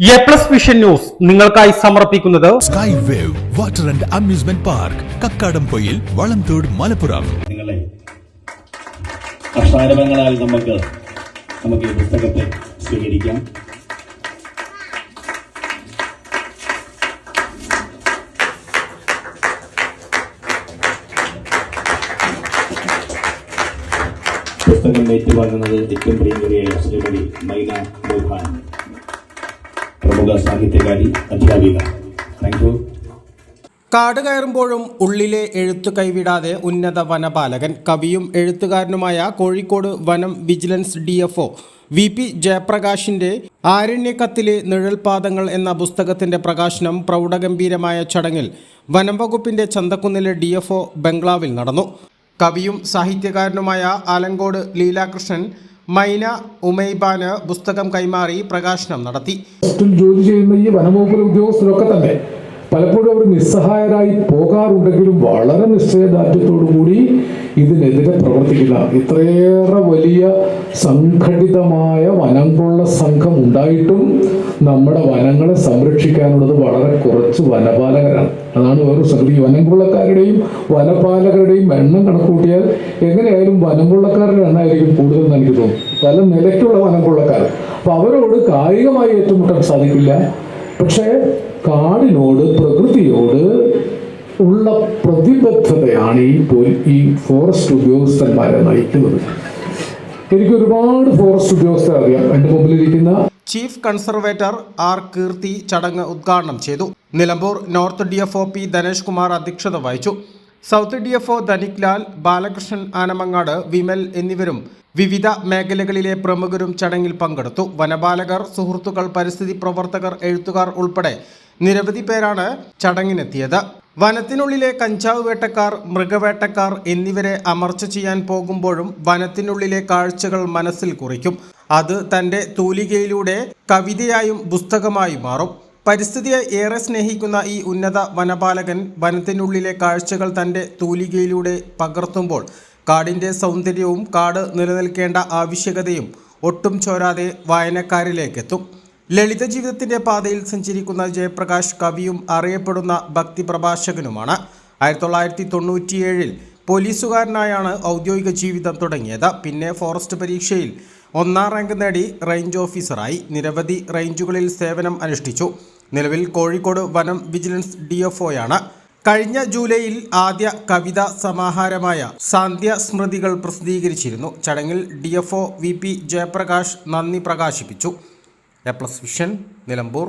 A plus vision news നിങ്ങൾക്കായി സമർപ്പിക്കുന്നത് sky wave water and amusement park Kakkadampoyil Valamthode Malappuram നിങ്ങളെ അക്ഷാരവങ്ങളാൽ നമുക്ക് നമുക്ക് ഈ പുസ്തകത്തെ സ്വീകരിക്കാം. പുസ്തകം ഏറ്റുവാങ്ങുന്നത് ഏറ്റവും പ്രിയങ്കരിയായ ശ്രീമതി മൈന മോഹാൻ സാഹിത്യകാരി അധ്യാപിക താങ്ക് യു കാട് കയറുമ്പോഴും ഉള്ളിലെ എഴുത്തു കൈവിടാതെ ഉന്നത വനപാലകൻ കവിയും എഴുത്തുകാരനുമായ കോഴിക്കോട് വനം vigilance D F V P ജയപ്രകാശിന്റെ ആരണ്യക്കത്തിലെ നിഴൽപാദങ്ങൾ എന്ന പുസ്തകത്തിന്റെ പ്രകാശനം പ്രൗഢഗംഭീരമായ ചടങ്ങിൽ വനം വകുപ്പിന്റെ ചന്തക്കുന്നിലെ ഡി ബംഗ്ലാവിൽ നടന്നു. കവിയും സാഹിത്യകാരനുമായ ആലങ്കോട് ലീലാകൃഷ്ണൻ മൈന ഉമൈബാന് പുസ്തകം കൈമാറി പ്രകാശനം നടത്തി. ജോലി ചെയ്യുന്ന ഈ വനംവകുപ്പിലെ ഉദ്യോഗസ്ഥരൊക്കെ തന്നെ പലപ്പോഴും അവർ നിസ്സഹായരായി പോകാറുണ്ടെങ്കിലും വളരെ നിശ്ചയദാർഢ്യത്തോടു കൂടി ഇതിനെതിരെ പ്രവർത്തിക്കില്ല. ഇത്രയേറെ വലിയ സംഘടിതമായ വനംകൊള്ള സംഘം ഉണ്ടായിട്ടും നമ്മുടെ വനങ്ങളെ സംരക്ഷിക്കാനുള്ളത് വളരെ കുറച്ച് വനപാലകരാണ്. അതാണ് വേറൊരു സംഗതി. വനംകൊള്ളക്കാരുടെയും വനപാലകരുടെയും എണ്ണം കണക്കൂട്ടിയാൽ എങ്ങനെയായാലും വനംകൊള്ളക്കാരുടെ എണ്ണമായിരിക്കും കൂടുതൽ എനിക്ക് തോന്നുന്നു. പല നിലയ്ക്കുള്ള വനംകൊള്ളക്കാർ. അപ്പൊ അവരോട് കായികമായി ഏറ്റുമുട്ടാൻ സാധിക്കില്ല. പക്ഷേ കാടിനോട് പ്രകൃതിയോട് ഉള്ള പ്രതിബദ്ധതയാണ് ഈ ഈ ഫോറസ്റ്റ് ഉദ്യോഗസ്ഥന്മാരെ നയിക്കുന്നത്. എനിക്ക് ഒരുപാട് ഫോറസ്റ്റ് ഉദ്യോഗസ്ഥരെ അറിയാം. എന്റെ മുമ്പിലിരിക്കുന്ന ചീഫ് കൺസർവേറ്റർ ആർ കീർത്തി ചടങ്ങ് ഉദ്ഘാടനം ചെയ്തു. Nilambur north D F O P Dhanesh Kumar അധ്യക്ഷത വഹിച്ചു. South D F O Dhanik Lal Balakrishnan Anamangad Vimal എന്നിവരും വിവിധ മേഖലകളിലെ പ്രമുഖരും ചടങ്ങിൽ പങ്കെടുത്തു. വനപാലകർ സുഹൃത്തുക്കൾ പരിസ്ഥിതി പ്രവർത്തകർ എഴുത്തുകാർ ഉൾപ്പെടെ നിരവധി പേരാണ് ചടങ്ങിനെത്തിയത്. വനത്തിനുള്ളിലെ കഞ്ചാവ് വേട്ടക്കാർ മൃഗവേട്ടക്കാർ എന്നിവരെ അമർച്ച ചെയ്യാൻ പോകുമ്പോഴും വനത്തിനുള്ളിലെ കാഴ്ചകൾ മനസ്സിൽ കുറിക്കും. അത് തന്റെ തൂലികയിലൂടെ കവിതയായും പുസ്തകമായി മാറും. പരിസ്ഥിതിയെ ഏറെ സ്നേഹിക്കുന്ന ഈ ഉന്നത വനപാലകൻ വനത്തിനുള്ളിലെ കാഴ്ചകൾ തന്റെ തൂലികയിലൂടെ പകർത്തുമ്പോൾ കാടിന്റെ സൗന്ദര്യവും കാട് നിലനിൽക്കേണ്ട ആവശ്യകതയും ഒട്ടും ചോരാതെ വായനക്കാരിലേക്കെത്തും. ലളിത ജീവിതത്തിന്റെ പാതയിൽ സഞ്ചരിക്കുന്ന ജയപ്രകാശ് കവിയും അറിയപ്പെടുന്ന ഭക്തി പ്രഭാഷകനുമാണ്. ആയിരത്തി തൊള്ളായിരത്തി തൊണ്ണൂറ്റിയേഴിൽ പോലീസുകാരനായാണ് ഔദ്യോഗിക ജീവിതം തുടങ്ങിയത്. പിന്നെ ഫോറസ്റ്റ് പരീക്ഷയിൽ ഒന്നാം റാങ്ക് നേടി റേഞ്ച് ഓഫീസറായി. നിരവധി റേഞ്ചുകളിൽ സേവനം അനുഷ്ഠിച്ചു. നിലവിൽ കോഴിക്കോട് വനം വിജിലൻസ് ഡി എഫ് ഒയാണ് കഴിഞ്ഞ ജൂലൈയിൽ ആദ്യ കവിതാ സമാഹാരമായ സാന്ധ്യ സ്മൃതികൾ പ്രസിദ്ധീകരിച്ചിരുന്നു. ചടങ്ങിൽ D F O V P Jayaprakash നന്ദി പ്രകാശിപ്പിച്ചു. A plus vision Nilambur.